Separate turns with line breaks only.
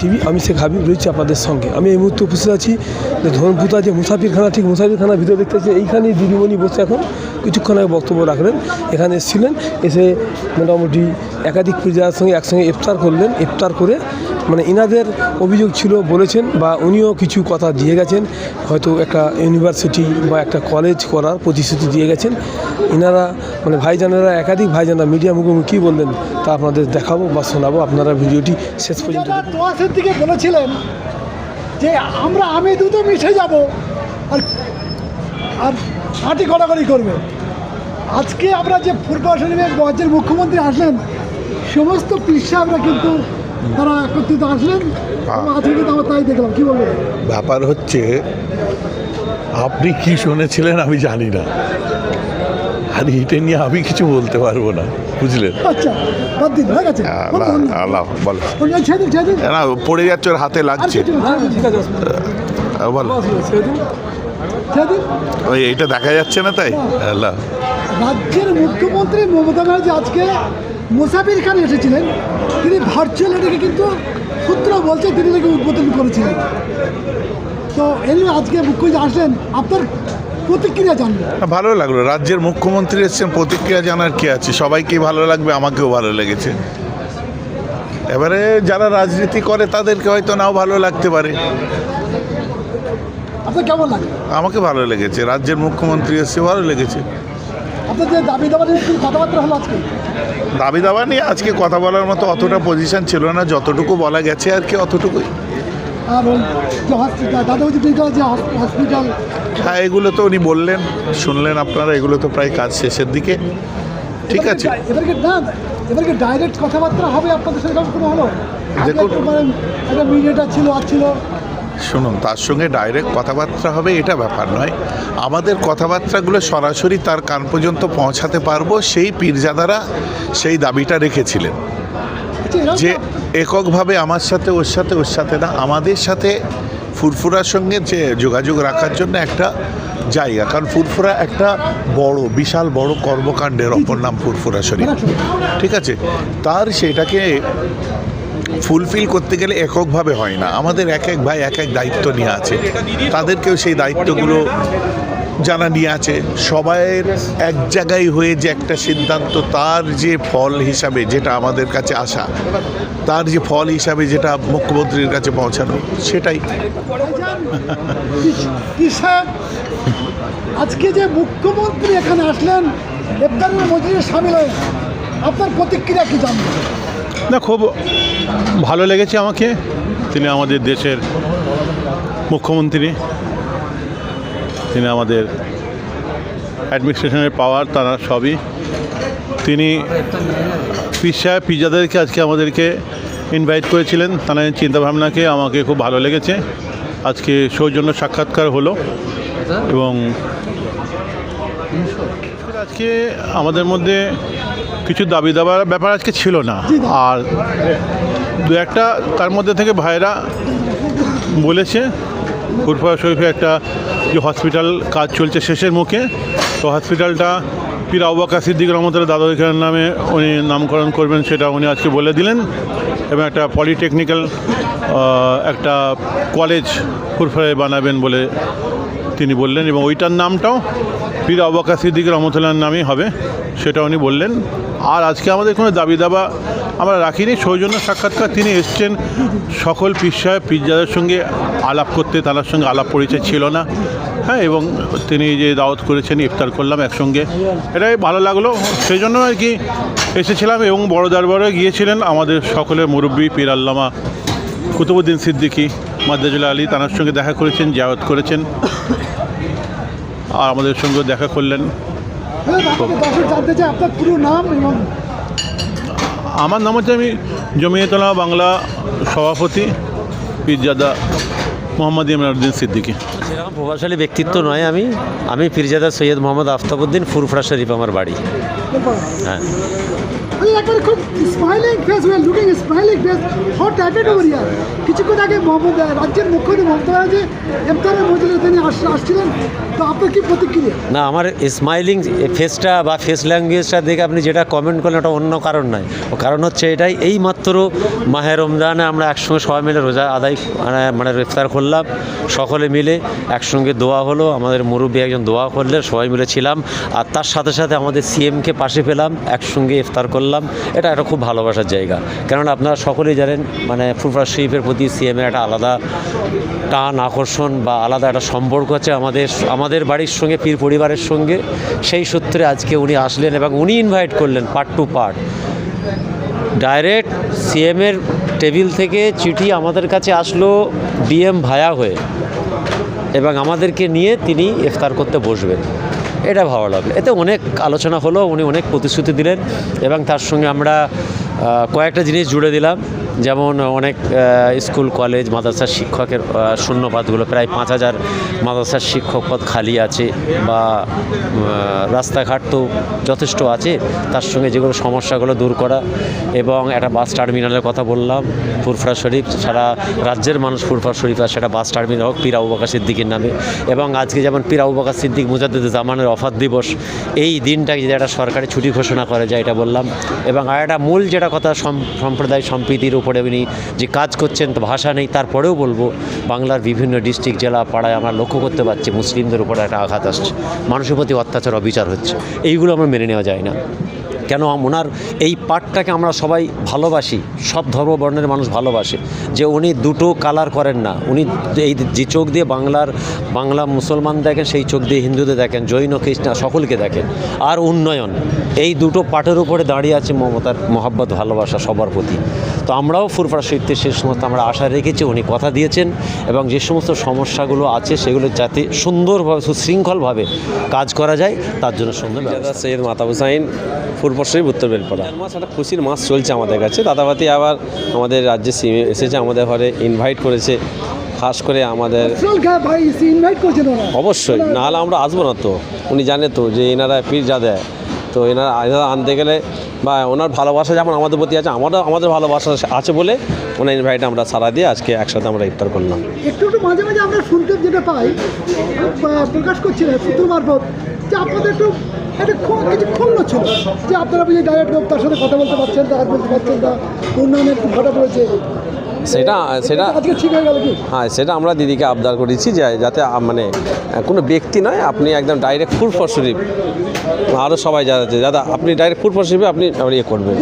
TV আমি শেখ হাবিব রয়েছি আপনাদের সঙ্গে। আমি এই মুহূর্তে উপস্থিত আছি যে ধর্মপুতা যে মুসাফিরখানা ঠিক মুসাফিরখানার ভিতরে দেখতে পাচ্ছি এইখানেই দিদিমণি বসে এখন কিছুক্ষণ আগে বক্তব্য রাখলেন। এখানে এসেছিলেন, এসে মোটামুটি একাধিক পূজার সঙ্গে একসঙ্গে ইফতার করলেন। ইফতার করে মানে ইনাদের অভিযোগ ছিল, বলেছেন বা উনিও কিছু কথা দিয়ে গেছেন। হয়তো একটা ইউনিভার্সিটি বা একটা কলেজ করার প্রতিশ্রুতি দিয়ে গেছেন। ইনারা মানে ভাইজানেরা, একাধিক ভাইজানরা মিডিয়া মুখোমুখি বললেন তা আপনাদের দেখাবো বা শোনাবো। আপনারা ভিডিওটি শেষ পর্যন্ত
তোয়াশের দিকে বলেছিলেন যে আমরা আমি দুটো মিশে যাব আর আর হাঁটি গড়াগড়ি করবে। আজকে আমরা যে পূর্বাসনে রাজ্যের মুখ্যমন্ত্রী আসলেন সমস্ত পৃষ্ঠে আমরা কিন্তু তারা একত্রিত আসলেন। আজকে কিন্তু আমরা তাই দেখলাম কী বলবেন?
ব্যাপার হচ্ছে আপনি কি শুনেছিলেন আমি জানি না। আর এটা নিয়ে আমি কিছু বলতে পারব না। বুঝলেন
আচ্ছা বাদ দিন হয়ে
আল্লাহ বলো।
দিন ছেড়ে দিন।
না পড়ে যাচ্ছে ওর হাতে লাগছে।
হ্যাঁ, ঠিক আছে
বলো। ওই এইটা দেখা যাচ্ছে না তাই? আল্লাহ।
রাজ্যের মুখ্যমন্ত্রী মমতা ব্যানার্জি আজকে মুসাফির খান এসেছিলেন। তিনি ভার্চুয়াল এটাকে কিন্তু সূত্র বলছে তিনি নাকি উদ্বোধন করেছিলেন। তো এর আজকে মুখ্যমন্ত্রী আসলেন। আপনার প্রতিক্রিয়া জানবেন
না, ভালো লাগল। রাজ্যের মুখ্যমন্ত্রী এসছেন প্রতিক্রিয়া জানার কি আছে? সবাইকেই ভালো লাগবে আমাকেও ভালো লেগেছে। এবারে যারা রাজনীতি করে তাদেরকে হয়তো নাও ভালো লাগতে পারে।
আপনার কেমন লাগে?
আমাকে ভালো লেগেছে। রাজ্যের মুখ্যমন্ত্রী এসছে ভালো লেগেছে।
আপনার যে দাবি দাবা নিয়ে কথাবার্তা হলো আজকে?
দাবি দাবা নিয়ে আজকে কথা বলার মতো অতটা পজিশন ছিল না। যতটুকু বলা গেছে আর কি অতটুকুই।
আর ওই যে হসপিটাল মেডিকেল যে হসপিটাল
হ্যাঁ এগুলো তো উনি বললেন শুনলেন আপনারা এগুলো তো প্রায় কাজ শেষের দিকে। ঠিক আছে।
না এবারকে ডাইরেক্ট কথাবার্তা হবে আপনাদের সঙ্গে কোনো হলো?
দেখুন।
দেখুন একটা মিডিয়াটা ছিল আর ছিল।
শুনুন তার সঙ্গে ডাইরেক্ট কথাবার্তা হবে এটা ব্যাপার নয়। আমাদের কথাবার্তাগুলো সরাসরি তার কান পর্যন্ত পৌঁছাতে পারব সেই পীরজাদারা সেই দাবিটা রেখেছিলেন।
আচ্ছা,
যে এককভাবে আমার সাথে ওর সাথে ওর সাথে না আমাদের সাথে ফুরফুরার সঙ্গে যে যোগাযোগ রাখার জন্য একটা জায়গা, কারণ ফুরফুরা একটা বড়, বিশাল বড় কর্মকাণ্ডের অপর নাম ফুরফুরা শরীফ। ঠিক আছে? তার সেটাকে ফুলফিল করতে গেলে এককভাবে হয় না। আমাদের এক এক ভাই এক এক দায়িত্ব নিয়ে আছে। তাদেরকেও সেই দায়িত্বগুলো জানা নিয়ে আছে। সবাইয়ের এক জায়গায় হয়ে যে একটা সিদ্ধান্ত তার যে ফল হিসাবে যেটা আমাদের কাছে আসা তার যে ফল হিসাবে যেটা মুখ্যমন্ত্রীর কাছে পৌঁছানো সেটাই।
আজকে যে মুখ্যমন্ত্রী এখানে আসলেন সামিল হয়ে আপনার প্রতিক্রিয়া কি জানবেন?
না খুব ভালো লেগেছে আমাকে। তিনি আমাদের দেশের মুখ্যমন্ত্রী। তিনি আমাদের অ্যাডমিনিস্ট্রেশনের পাওয়ার, তারা সবই। তিনি পিসা পিজাদেরকে আজকে আমাদেরকে ইনভাইট করেছিলেন। তার চিন্তাভাবনাকে আমাকে খুব ভালো লেগেছে। আজকে সৌজন্য সাক্ষাৎকার হলো এবং আজকে আমাদের মধ্যে কিছু দাবি দাবার ব্যাপার আজকে ছিল না। আর দু একটা তার মধ্যে থেকে ভাইরা বলেছে ফুরফা শরীফে একটা যে হসপিটাল কাজ চলছে শেষের মুখে, তো হসপিটালটা পীর আব্বাকা সিদ্দিক রহমতুল্লাহ দাদা নামে উনি নামকরণ করবেন, সেটা উনি আজকে বলে দিলেন। এবং একটা পলিটেকনিক্যাল একটা কলেজ ফুরফায় বানাবেন বলে তিনি বললেন এবং ওইটার নামটাও পীর আবাকা সিদ্দিক রহমতুল্লাহর নামেই হবে, সেটা উনি বললেন। আর আজকে আমাদের কোনো দাবি দাবা আমরা রাখিনি, সৌজন্য সাক্ষাৎকার তিনি এসছেন। সকল পিসায় পিজ্জাদের সঙ্গে আলাপ করতে, তার সঙ্গে আলাপ পরিচয় ছিল না। হ্যাঁ এবং তিনি যে দাওয়াত করেছেন, ইফতার করলাম একসঙ্গে। এটাই ভালো লাগল সেই জন্য আর কি এসেছিলাম এবং বড় দরবারে গিয়েছিলেন আমাদের সকলের মুরব্বী পীর আল্লামা কুতুবুদ্দিন সিদ্দিকী মাদ্দাজুল্লাহ আলী, তার সঙ্গে দেখা করেছেন জাওয়াত করেছেন। আর আমাদের সঙ্গে দেখা করলেন।
আমাদের দর্শক জানতে চাই আপনার পুরো নাম এবং
আমার নাম হচ্ছে আমি জমিয়তলা বাংলা সভাপতি পীরজাদা মোহাম্মদ ইমরানুদ্দিন সিদ্দিকী।
সেরকম প্রভাবশালী ব্যক্তিত্ব নয় আমি। আমি পীরজাদা সৈয়দ মোহাম্মদ আফতাবুদ্দিন ফুরফুরা শরীফ আমার বাড়ি। হ্যাঁ।
একবারে খুব smiling face way looking smiling face hot অ্যাটেড over year কিছুক্ষণ আগে মোহাম্মদ রাজ্যের মুখ্যমন্ত্রী মমতা ব্যানার্জি তিনি আসছিলেন তো আপনার কি প্রতিক্রিয়া?
না, আমার স্মাইলিং ফেসটা বা ফেস ল্যাঙ্গুয়েজটা দেখে আপনি যেটা কমেন্ট করলেন ওটা অন্য কারণ নয়। কারণ হচ্ছে এটাই এই মাত্র মাহে রমজানে আমরা একসঙ্গে সবাই মিলে রোজা আদায় মানে মানে ইফতার করলাম, সকলে মিলে একসঙ্গে দোয়া হলো, আমাদের মুরব্বী একজন দোয়া করলেন, সবাই মিলে ছিলাম, আর তার সাথে সাথে আমাদের সিএমকে পাশে পেলাম, একসঙ্গে ইফতার করলাম, এটা একটা খুব ভালোবাসার জায়গা। কেননা আপনারা সকলেই জানেন মানে ফুরফুরা শরীফের প্রতি সিএমের একটা আলাদা টান, আকর্ষণ বা আলাদা একটা সম্পর্ক আছে আমাদের আমাদের বাড়ির সঙ্গে, পীর পরিবারের সঙ্গে। সেই সূত্রে আজকে উনি আসলেন এবং উনি ইনভাইট করলেন পার্ট টু পার্ট ডাইরেক্ট সিএমের টেবিল থেকে চিঠি আমাদের কাছে আসলো ডিএম ভায়া হয়ে। এবং আমাদেরকে নিয়ে তিনি ইফতার করতে বসবেন। এটা ভালো লাগল। এতে অনেক আলোচনা হলো, উনি অনেক প্রতিশ্রুতি দিলেন এবং তার সঙ্গে আমরা কয়েকটা জিনিস জুড়ে দিলাম। যেমন অনেক স্কুল, কলেজ, মাদ্রাসার শিক্ষকের শূন্যপাতগুলো প্রায় পাঁচ হাজার মাদ্রাসার শিক্ষক পদ খালি আছে বা রাস্তাঘাট তো যথেষ্ট আছে, তার সঙ্গে যেগুলো সমস্যাগুলো দূর করা এবং একটা বাস টার্মিনালের কথা বললাম, ফুরফুরা শরীফ, সারা রাজ্যের মানুষ ফুরফুরা শরীফ আর সেটা বাস টার্মিনাল হোক, পীর আবু বাকা সিদ্দিকের নামে। এবং আজকে যেমন পীর আবু বাকা সিদ্দিক মুজাদ্দিদ জামানের অফার দিবস, এই দিনটাকে যদি একটা সরকারি ছুটি ঘোষণা করে যায় এটা বললাম, এবং আর একটা মূল যেটা কথা সম্প্রদায় সম্প্রীতির উপরে উনি যে কাজ করছেন ভাষা নেই, তারপরেও বলব, বাংলার বিভিন্ন ডিস্ট্রিক্ট, জেলা, পাড়ায় আমরা লক্ষ্য করতে পারছি, মুসলিমদের উপরে একটা আঘাত আসছে। মানুষের প্রতি অত্যাচার, অবিচার হচ্ছে। এইগুলো আমরা মেনে নেওয়া যায় না। কেন ওনার এই পাঠটাকে আমরা সবাই ভালোবাসি? সব ধর্ম বর্ণের মানুষ ভালোবাসে। যে উনি দুটো কালার করেন না। উনি এই যে চোখ দিয়ে বাংলার, বাংলা মুসলমান দেখেন, সেই চোখ দিয়ে হিন্দুদের দেখেন, জৈন, খ্রিস্টান সকলকে দেখেন। আর উন্নয়ন, এই দুটো পাঠের উপরে দাঁড়িয়ে আছে মমতার মহাব্বত, ভালোবাসা সবার প্রতি। তো আমরাও ফুরফুরা শহীদতে সে সমস্ত আমরা আশা রেখেছি, উনি কথা দিয়েছেন এবং যে সমস্ত সমস্যাগুলো আছে, সেগুলো যাতে সুন্দরভাবে, সুশৃঙ্খলভাবে কাজ করা যায়, তার জন্য সুন্দর
সৈয়দ মাতা হুসাইন ফুরপশ্রী উত্তর বেলপাড়া। মাস একটা খুশির মাস চলছে আমাদের কাছে। দাদাবাতি আবার আমাদের রাজ্যে সিমে এসেছে আমাদের ঘরে ইনভাইট করেছে খাস করে আমাদের অবশ্যই নাহলে আমরা আসব না তো। উনি জানে তো যে এনারা পীর যা দেয় তো এনারা এনারা আনতে গেলে বা ওনার ভালোবাসা যেমন আমাদের প্রতি আছে আমারও আমাদের ভালোবাসা আছে বলে ওনার ইনভাইট আমরা সারা দিয়ে আজকে একসাথে আমরা ইফতার করলাম।
একটু একটু মাঝে মাঝে আমরা শুনতে যেটা পাই প্রকাশ করছিলেন সূত্র মারফত। যে আপনাদের একটু একটা কিছু ক্ষুণ্ণ ছিল। যে আপনারা বুঝি ডাইরেক্ট তার সাথে কথা বলতে পারছেন না বলতে পারছেন না একটু ঘটা পড়েছে।
সেটা সেটা
আজকে ঠিক হয়ে গেল কি?
হ্যাঁ সেটা আমরা দিদিকে আবদার করেছি যে যাতে মানে কোনো ব্যক্তি নয় আপনি একদম ডাইরেক্ট ফুড ফর শরীফ আরও সবাই যারা দাদা আপনি ডাইরেক্ট ফুড ফর শরীফে আপনি ইয়ে করবেন।